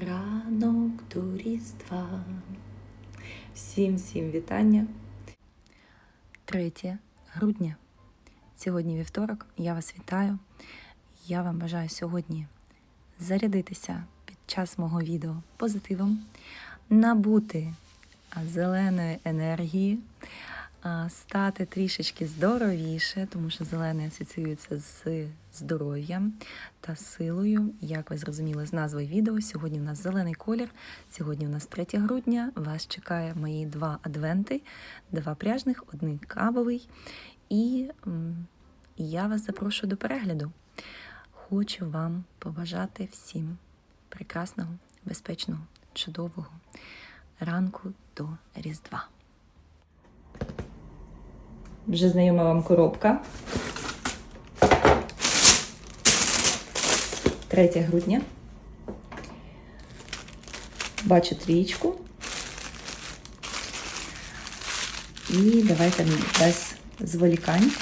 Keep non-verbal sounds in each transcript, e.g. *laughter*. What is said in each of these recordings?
Ранок до Різдва. Всім всім вітання. 3 грудня. Сьогодні вівторок. Я вас вітаю. Я вам бажаю сьогодні зарядитися під час мого відео позитивом, набути зеленої енергії, стати трішечки здоровіше, тому що зелене асоціюється з здоров'ям та силою. Як ви зрозуміли з назви відео, сьогодні у нас зелений колір, сьогодні у нас 3 грудня. Вас чекає мої два адвенти, два пряжних, один кавовий. І я вас запрошую до перегляду. Хочу вам побажати всім прекрасного, безпечного, чудового ранку до Різдва. Вже знайома вам коробка. 3 грудня. Бачу трієчку. І давайте без зволікань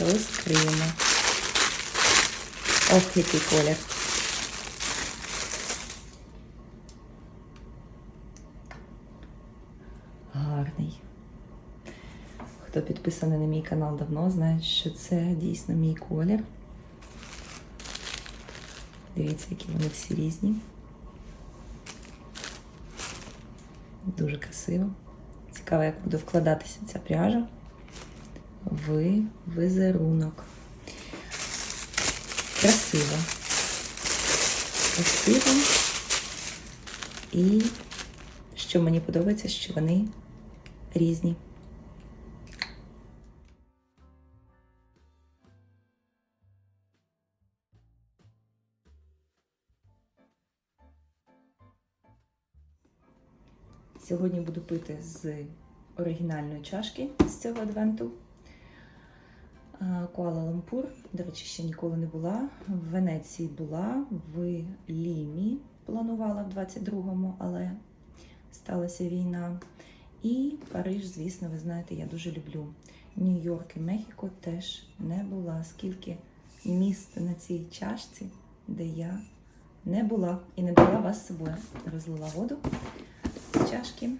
розкриємо. Ох, який колір. Підписаний на мій канал давно, знає, що це дійсно мій колір. Дивіться, які вони всі різні. Дуже красиво. Цікаво, як буде вкладатися ця пряжа в візерунок. Красиво. Красиво. І що мені подобається, що вони різні. Сьогодні буду пити з оригінальної чашки з цього адвенту. Куала Лампур. До речі, ще ніколи не була. В Венеції була, в Лімі планувала в 22-му, але сталася війна. І Париж, звісно, ви знаєте, я дуже люблю. Нью-Йорк і Мехіко теж не була. Скільки міст на цій чашці, де я не була і не брала вас з собою. Розлила воду чашки.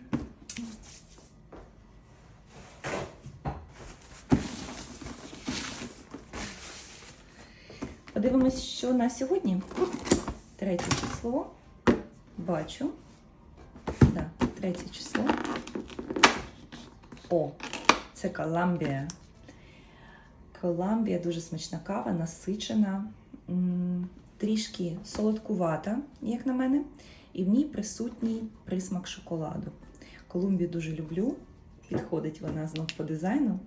Подивимось, що на сьогодні. Третє число. Бачу. Да, третє число. О, це Коламбія. Коламбія дуже смачна кава, насичена, трішки солодкувата, як на мене, і в ній присутній присмак шоколаду. Колумбію дуже люблю. Підходить вона знов по дизайну.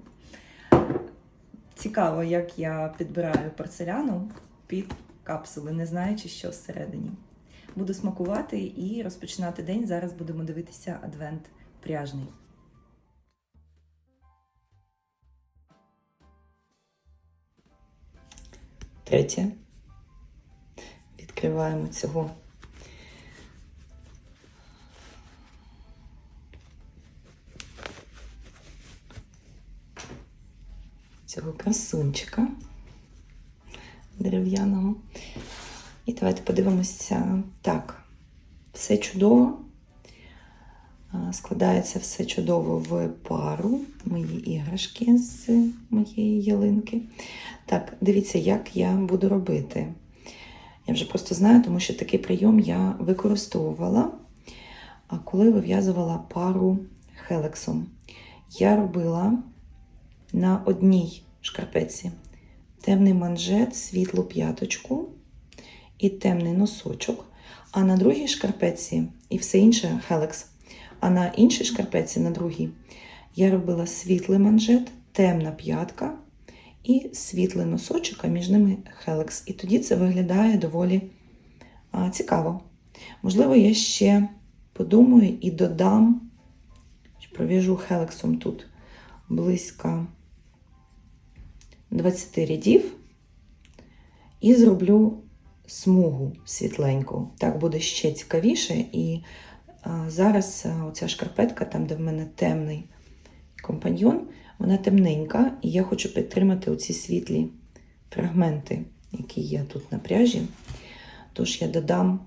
Цікаво, як я підбираю порцеляну під капсули, не знаючи, що всередині. Буду смакувати і розпочинати день. Зараз будемо дивитися адвент пряжний. Третє. Відкриваємо цього. Цього красунчика дерев'яного. І давайте подивимося. Так, все чудово. Складається все чудово в пару. Мої іграшки з моєї ялинки. Так, дивіться, як я буду робити. Я вже просто знаю, тому що такий прийом я використовувала, коли вив'язувала пару хелексом. Я робила на одній шкарпетці темний манжет, світлу п'яточку і темний носочок. А на другій шкарпетці і все інше хелекс. А на іншій шкарпетці, на другій, я робила світлий манжет, темна п'ятка і світлий носочок, а між ними хелекс. І тоді це виглядає доволі а, цікаво. Можливо, я ще подумаю і додам, пров'яжу хелексом тут близько 20 рядів і зроблю смугу світленьку. Так буде ще цікавіше. І зараз оця шкарпетка, там, де в мене темний компаньйон, вона темненька, і я хочу підтримати оці світлі фрагменти, які є тут на пряжі. Тож я додам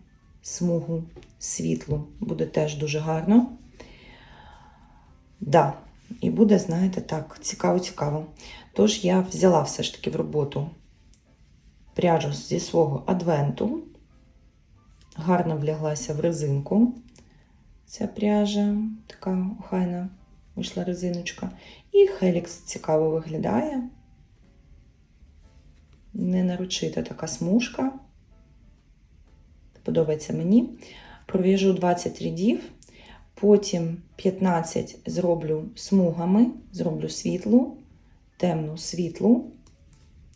смугу світлу. Буде теж дуже гарно. Да, і буде, знаєте, так, цікаво-цікаво. Тож я взяла все ж таки в роботу пряжу зі свого адвенту. Гарно вляглася в резинку. Ця пряжа така охайна вийшла резиночка. І Хелікс цікаво виглядає. Ненарочита така смужка. Подобається мені. Пров'яжу 20 рядів, потім 15 зроблю смугами, зроблю світлу, темну світлу,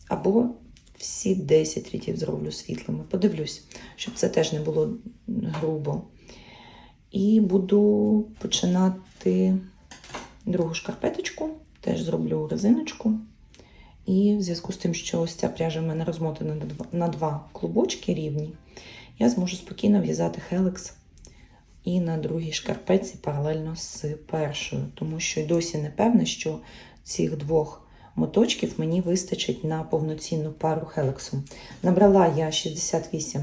або всі 10 рядів зроблю світлими. Подивлюсь, щоб це теж не було грубо. І буду починати другу шкарпеточку, теж зроблю резиночку. І в зв'язку з тим, що ось ця пряжа в мене розмотана на два, клубочки рівні, я зможу спокійно в'язати хелекс і на другій шкарпетці паралельно з першою, тому що й досі не певна, що цих двох моточків мені вистачить на повноцінну пару хелексу. Набрала я 68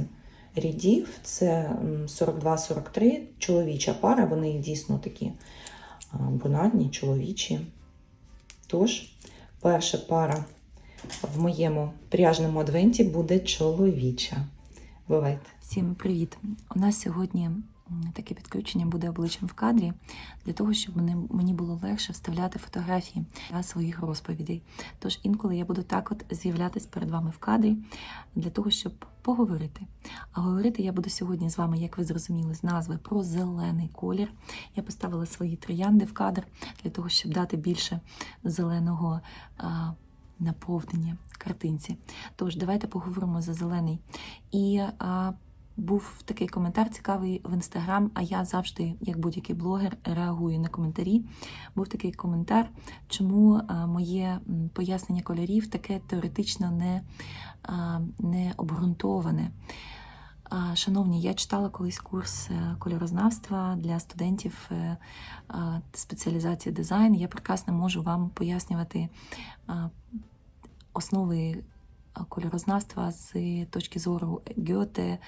рядів, це 42-43 чоловіча пара, вони дійсно такі брунатні, чоловічі. Тож, перша пара в моєму пряжному адвенті буде чоловіча. Бувайте. Всім привіт! У нас сьогодні таке підключення буде обличчям в кадрі для того, щоб мені, було легше вставляти фотографії для своїх розповідей. Тож інколи я буду так от з'являтись перед вами в кадрі для того, щоб поговорити. А говорити я буду сьогодні з вами, як ви зрозуміли, з назви про зелений колір. Я поставила свої троянди в кадр для того, щоб дати більше зеленого. Наповнення картинці. Тож, давайте поговоримо за зелений. І а, був такий коментар цікавий в інстаграм. А я завжди, як будь-який блогер, реагую на коментарі. Був такий коментар, чому моє пояснення кольорів таке теоретично не, не обґрунтоване. Шановні, я читала колись курс е, кольорознавства для студентів е, спеціалізації дизайн. Я прекрасно можу вам пояснювати основи кольорознавства з точки зору Гьоте,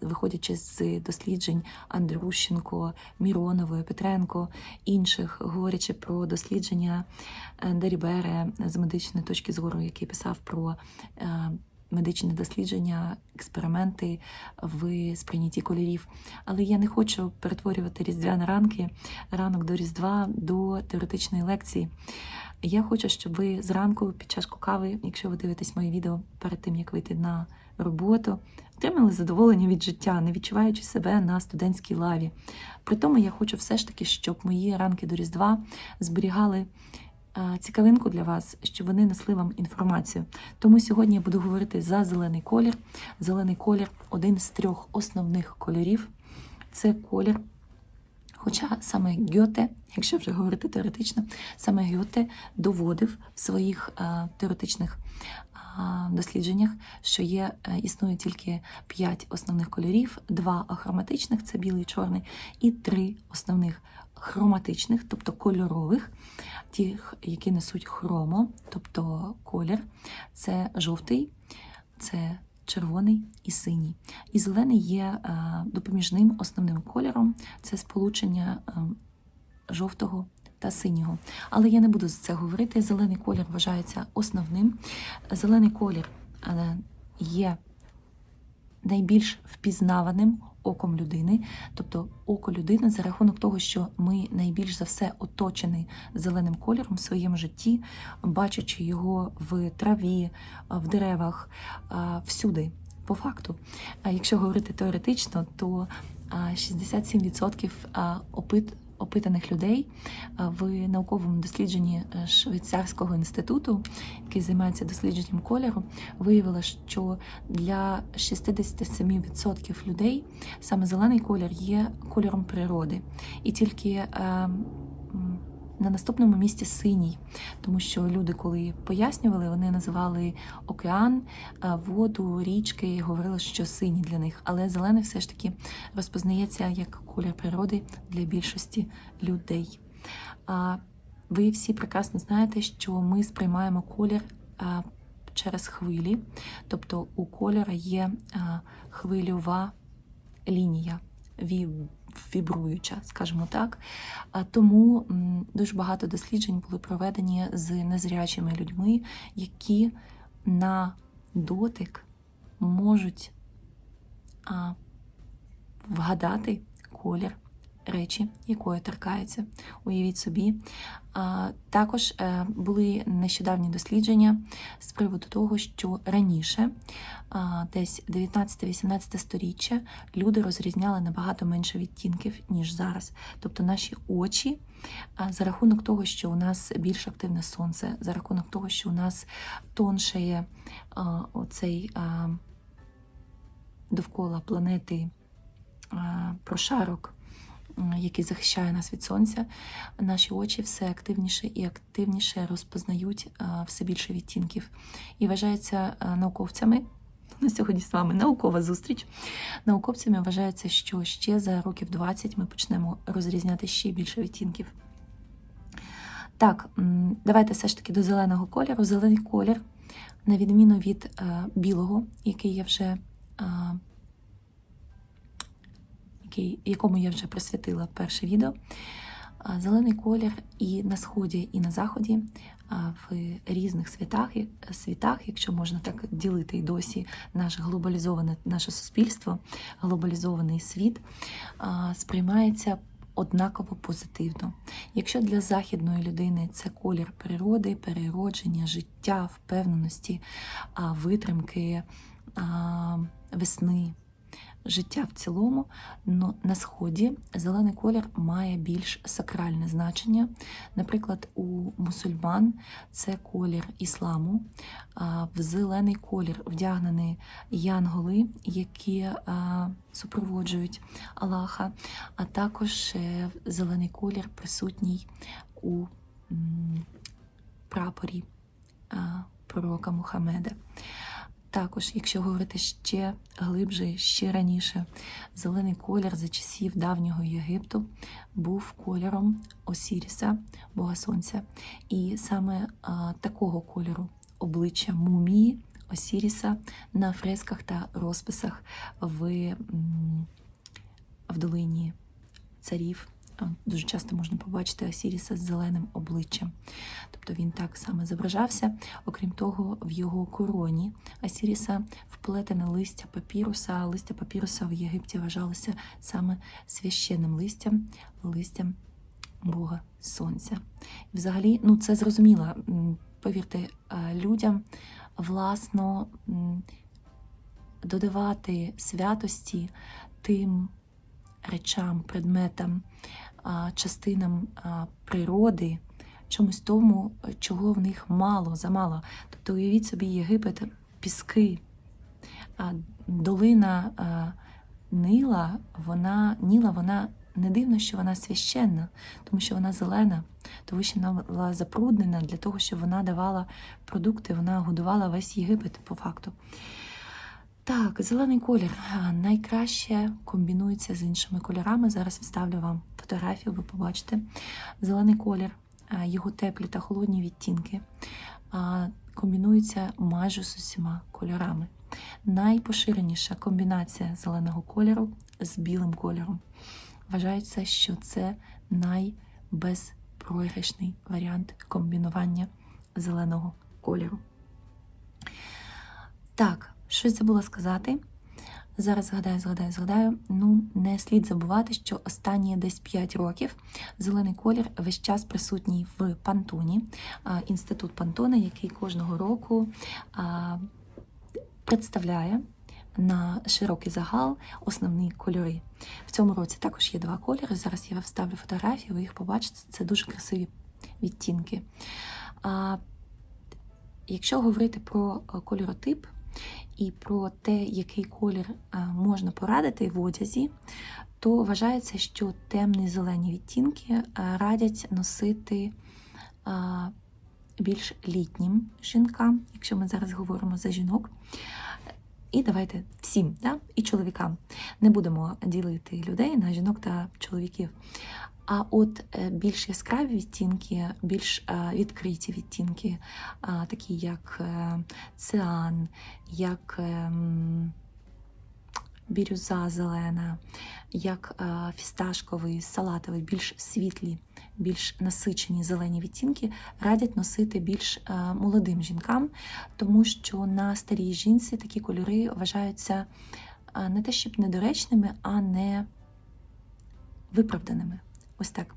виходячи з досліджень Андрущенко, Міронової, Петренко, інших, говорячи про дослідження е, Дерібере з медичної точки зору, який писав про е, медичне дослідження, експерименти в сприйнятті кольорів. Але я не хочу перетворювати різдвяні ранки, ранок до Різдва, до теоретичної лекції. Я хочу, щоб ви зранку під чашку кави, якщо ви дивитесь моє відео перед тим, як вийти на роботу, отримали задоволення від життя, не відчуваючи себе на студентській лаві. При тому я хочу все ж таки, щоб мої ранки до Різдва зберігали е, цікавинку для вас, щоб вони несли вам інформацію. Тому сьогодні я буду говорити за зелений колір. Зелений колір один з трьох основних кольорів. Це колір. Хоча саме Гьоте, якщо вже говорити теоретично, саме Гьоте доводив в своїх е, теоретичних е, дослідженнях, що є, е, існує тільки п'ять основних кольорів, два ахроматичних це білий і чорний, і три основних хроматичних, тобто кольорових, тих, які несуть хромо, тобто колір, це жовтий, це червоний і синій. І зелений є е, допоміжним основним кольором це сполучення е, жовтого та синього. Але я не буду за це говорити. Зелений колір вважається основним. Зелений колір е, є найбільш впізнаваним оком людини, тобто око людини за рахунок того, що ми найбільш за все оточені зеленим кольором в своєму житті, бачачи його в траві, в деревах, всюди. По факту, якщо говорити теоретично, то а, 67% опит, опитаних людей в науковому дослідженні е, Швейцарського інституту, який займається дослідженням кольору, виявило, що для 67% людей саме зелений колір є кольором природи, і тільки е, м, на наступному місці синій, тому що люди, коли пояснювали, вони називали океан, е, воду, річки, говорили, що синій для них, але зелений все ж таки розпознається як колір природи для більшості людей. Ви всі прекрасно знаєте, що ми сприймаємо колір через хвилі, тобто у кольора є хвильова лінія. Ві- Вібруюча, скажімо так. Тому дуже багато досліджень були проведені з незрячими людьми, які на дотик можуть вгадати колір речі, якої торкаються. Уявіть собі. Також е, були нещодавні дослідження з приводу того, що раніше, десь 19-18 сторіччя, люди розрізняли набагато менше відтінків, ніж зараз. Тобто наші очі, за рахунок того, що у нас більш активне сонце, за рахунок того, що у нас тоншає оцей довкола планети прошарок, який захищає нас від сонця, наші очі все активніше і активніше розпознають все більше відтінків. І вважається науковцями. *laughs* На сьогодні з вами наукова зустріч. Науковцями вважається, що ще за років 20 ми почнемо розрізняти ще більше відтінків. Так, давайте все ж таки до зеленого кольору. Зелений колір, на відміну від е, білого, який я вже е, який, якому я вже присвятила перше відео. Зелений колір і на сході, і на заході, в різних світах, світах, якщо можна так ділити і досі наше глобалізоване наше суспільство, глобалізований світ сприймається однаково позитивно. Якщо для західної людини це колір природи, переродження, життя, впевненості, витримки, весни, життя в цілому, но на сході зелений колір має більш сакральне значення. Наприклад, у мусульман це колір ісламу. В зелений колір вдягнені янголи, які супроводжують Аллаха, а також е, зелений колір присутній у прапорі пророка Мухаммеда. Також, якщо говорити ще глибше, ще раніше, зелений колір за часів давнього Єгипту був кольором Осіріса, Бога Сонця. І саме а, такого кольору обличчя мумії Осіріса на фресках та розписах в, в долині царів. Дуже часто можна побачити Осіріса з зеленим обличчям. Тобто він так саме зображався. Окрім того, в його короні Осіріса вплетене листя папіруса. а Листя папіруса в Єгипті вважалося саме священним листям, листям Бога Сонця. І взагалі, ну це зрозуміло. Повірте, е, людям власно додавати святості тим речам, предметам, частинам природи, чомусь тому, чого в них мало, замало. Тобто уявіть собі Єгипет, піски, долина Нила, вона Ніла, вона не дивно, що вона священна, тому що вона зелена, тому що вона була запруднена для того, щоб вона давала продукти, вона годувала весь Єгипет по факту. Так, зелений колір найкраще комбінується з іншими кольорами. Зараз вставлю вам фотографію, ви побачите. Зелений колір, його теплі та холодні відтінки комбінуються майже з усіма кольорами. Найпоширеніша комбінація зеленого кольору з білим кольором. Вважається, що це найбезпроіграшний варіант комбінування зеленого кольору. Так, щось забула сказати. Зараз згадаю, згадаю, згадаю. Ну, не слід забувати, що останні десь 5 років зелений колір весь час присутній в Пантоні, інститут Пантона, який кожного року представляє на широкий загал основні кольори. В цьому році також є два кольори. Зараз я вставлю фотографії, ви їх побачите. Це дуже красиві відтінки. Якщо говорити про е, кольоротип і про те, який колір е, можна порадити в одязі, то вважається, що темні зелені відтінки е, радять носити е, більш літнім жінкам, якщо ми зараз говоримо за жінок. І давайте всім, да? і чоловікам. Не будемо ділити людей на жінок та чоловіків. А от е, більш яскраві відтінки, більш е, відкриті відтінки, такі як е, циан, як ем, бірюза зелена, як фісташковий, салатовий, більш світлі, більш насичені зелені відтінки радять носити більш молодим жінкам, тому що на старій жінці такі кольори вважаються не те, щоб недоречними, а не виправданими. Ось так.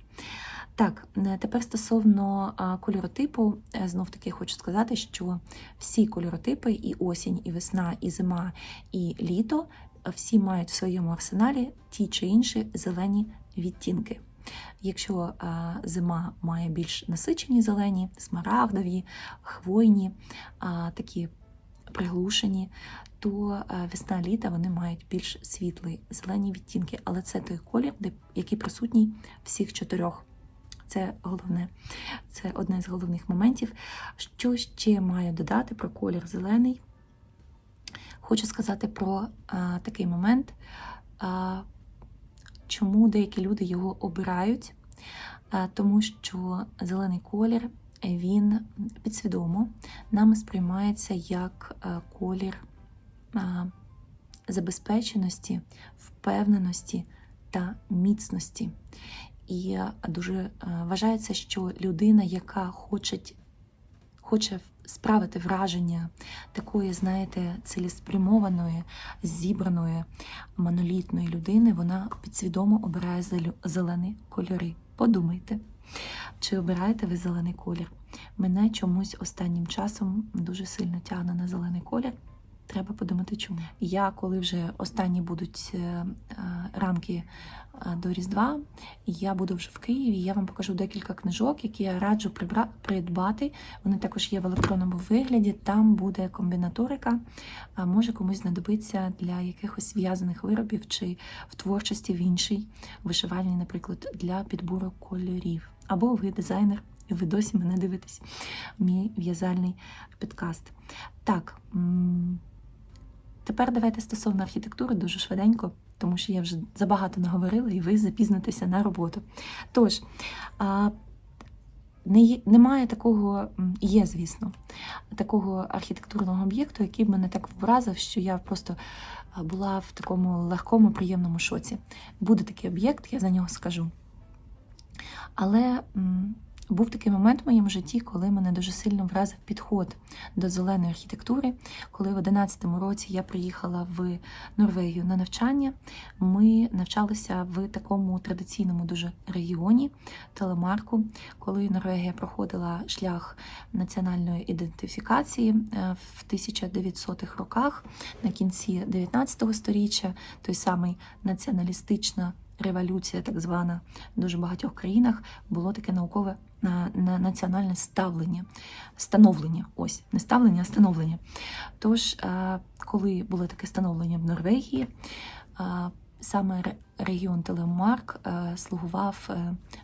Так, е, тепер стосовно кольоротипу, е, знов таки хочу сказати, що всі кольоротипи, і осінь, і весна, і зима, і літо, е, всі мають в своєму арсеналі ті чи інші зелені відтінки. Якщо зима має більш насичені зелені, смарагдові, хвойні, такі приглушені, то е, весна літа вони мають більш світлі зелені відтінки, але це той колір, який присутній всіх чотирьох. Це головне, це одне з головних моментів. Що ще маю додати про колір зелений? Хочу сказати про а, такий момент, а, чому деякі люди його обирають, а, тому що зелений колір він підсвідомо нами сприймається як колір забезпеченості, впевненості та міцності. І е, дуже е, вважається, що людина, яка хоче, хоче справити враження такої, знаєте, цілеспрямованої, зібраної, монолітної людини, вона підсвідомо обирає зелені кольори. Подумайте, чи обираєте ви зелений колір? Мене чомусь останнім часом дуже сильно тягне на зелений колір. Треба подумати, чому. Я, коли вже останні будуть е, е, ранки е, до Різдва, я буду вже в Києві. Я вам покажу декілька книжок, які я раджу придбати. Вони також є в електронному вигляді. Там буде комбінаторика. Може комусь знадобиться для якихось в'язаних виробів чи в творчості в іншій вишивальні, наприклад, для підбору кольорів. Або ви дизайнер, і ви досі мене дивитесь. Мій в'язальний підкаст. Так. Тепер давайте стосовно архітектури дуже швиденько, тому що я вже забагато наговорила, і ви запізнитеся на роботу. Тож, не немає такого, є, звісно, такого архітектурного об'єкту, який мене так вразив, що я просто була в такому легкому, приємному шоці. Буде такий об'єкт, я за нього скажу. Але був такий момент в моєму житті, коли мене дуже сильно вразив підход до зеленої архітектури. Коли в 11-му році я приїхала в Норвегію на навчання, ми навчалися в такому традиційному дуже регіоні Телемарку, коли Норвегія проходила шлях національної ідентифікації е, в 1900-х роках на кінці 19 століття, той самий націоналістична. Революція, так звана, в дуже багатьох країнах було таке наукове на, на національне ставлення, становлення. Ось не ставлення, а становлення. Тож, е, коли було таке становлення в Норвегії, е, саме регіон Телемарк е, слугував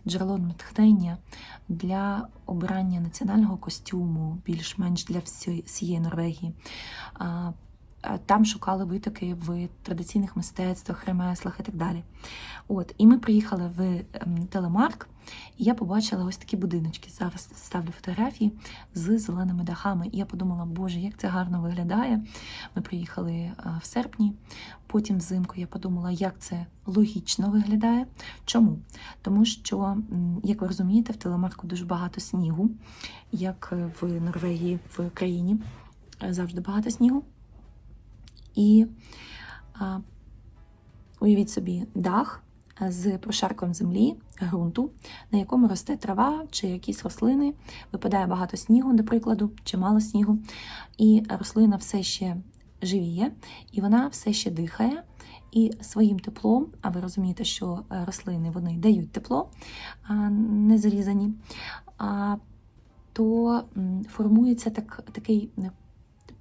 джерелом натхнення для обирання національного костюму, більш-менш для всієї Норвегії. Е, Там шукали витоки в традиційних мистецтвах, ремеслах і так далі. От, і ми приїхали в ем, Телемарк, і я побачила ось такі будиночки. Зараз ставлю фотографії з зеленими дахами. І я подумала, боже, як це гарно виглядає. Ми приїхали е, в серпні, потім взимку я подумала, як це логічно виглядає. Чому? Тому що, як ви розумієте, в Телемарку дуже багато снігу, як е, в Норвегії, в країні завжди багато снігу. І а, уявіть собі дах з прошарком землі, ґрунту, на якому росте трава чи якісь рослини, випадає багато снігу, до чи мало снігу, і рослина все ще живіє, і вона все ще дихає. І своїм теплом, а ви розумієте, що е, рослини вони дають тепло, не зрізані, то формується так, такий е,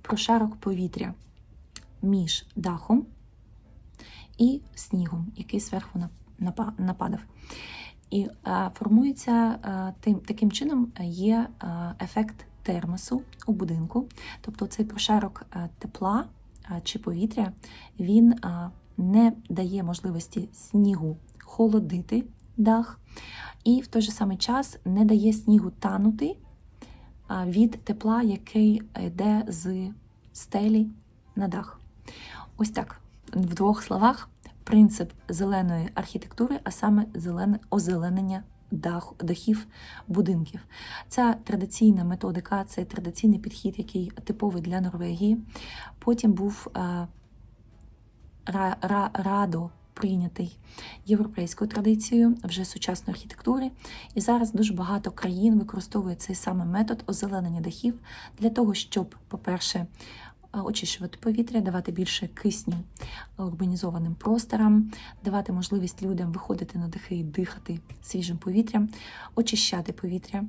прошарок повітря між дахом і снігом, який зверху напа- нападав. І е, формується е, тим, таким чином е, є ефект термосу у будинку. Тобто цей прошарок тепла чи повітря він не дає можливості снігу холодити дах, і в той же самий час не дає снігу танути від тепла, який йде з стелі на дах. Ось так, в двох словах, принцип зеленої архітектури, а саме зелене озеленення дах, дахів будинків. Ця традиційна методика, це традиційний підхід, який типовий для Норвегії. Потім був е, ра, радо прийнятий європейською традицією вже сучасної архітектури. І зараз дуже багато країн використовує цей самий метод озеленення дахів для того, щоб, по-перше, очищувати повітря, давати більше кисню урбанізованим просторам, давати можливість людям виходити на дахи і дихати свіжим повітрям, очищати повітря.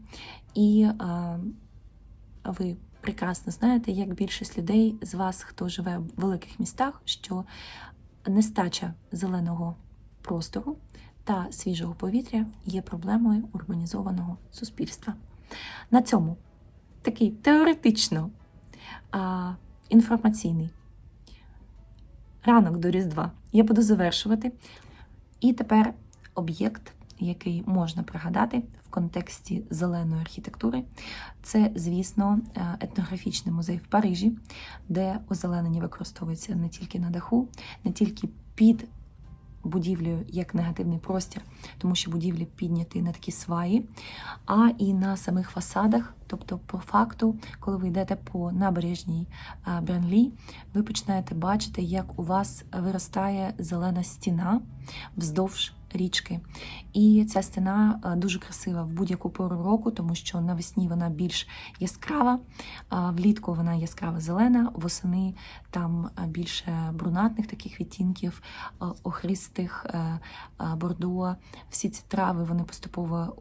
І е, ви прекрасно знаєте, як більшість людей з вас, хто живе в великих містах, що нестача зеленого простору та свіжого повітря є проблемою урбанізованого суспільства. На цьому такий теоретично а, інформаційний ранок до Різдва я буду завершувати. І тепер об'єкт, який можна пригадати в контексті зеленої архітектури, це, звісно, е, етнографічний музей в Парижі, де озеленення використовується не тільки на даху, не тільки під будівлею як негативний простір, тому що будівлі підняті на такі сваї, а і на самих фасадах. Тобто, по факту, коли ви йдете по набережній е, Бренлі, ви починаєте бачити, як у вас виростає зелена стіна вздовж річки. І ця стіна е, дуже красива в будь-яку пору року, тому що навесні вона більш яскрава, влітку вона яскрава зелена, восени там е, більше брунатних таких відтінків, е, охристих, бордо. Всі ці трави вони поступово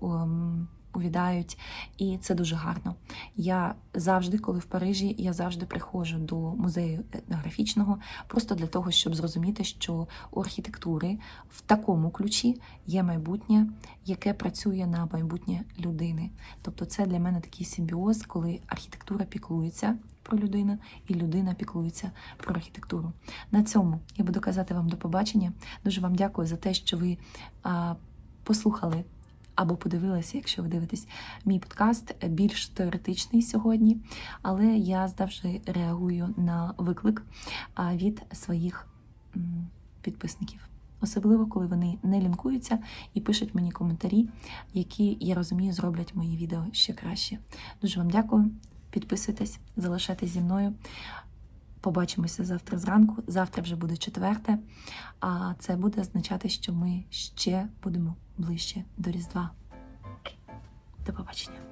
увідають, і це дуже гарно. Я завжди, коли в Парижі, я завжди приходжу до музею етнографічного, просто для того, щоб зрозуміти, що у архітектури в такому ключі є майбутнє, яке працює на майбутнє людини. Тобто, це для мене такий симбіоз, коли архітектура піклується про людину, і людина піклується про архітектуру. На цьому я буду казати вам до побачення. Дуже вам дякую за те, що ви а, послухали або подивилися, якщо ви дивитесь мій подкаст, е, більш теоретичний сьогодні, але я завжди реагую на виклик від своїх підписників. Особливо, коли вони не лінкуються і пишуть мені коментарі, які я розумію, зроблять мої відео ще краще. Дуже вам дякую. Підписуйтесь, залишайтесь зі мною. Побачимося завтра зранку. Завтра вже буде четверте, а це буде означати, що ми ще будемо ближче до Різдва. До побачення.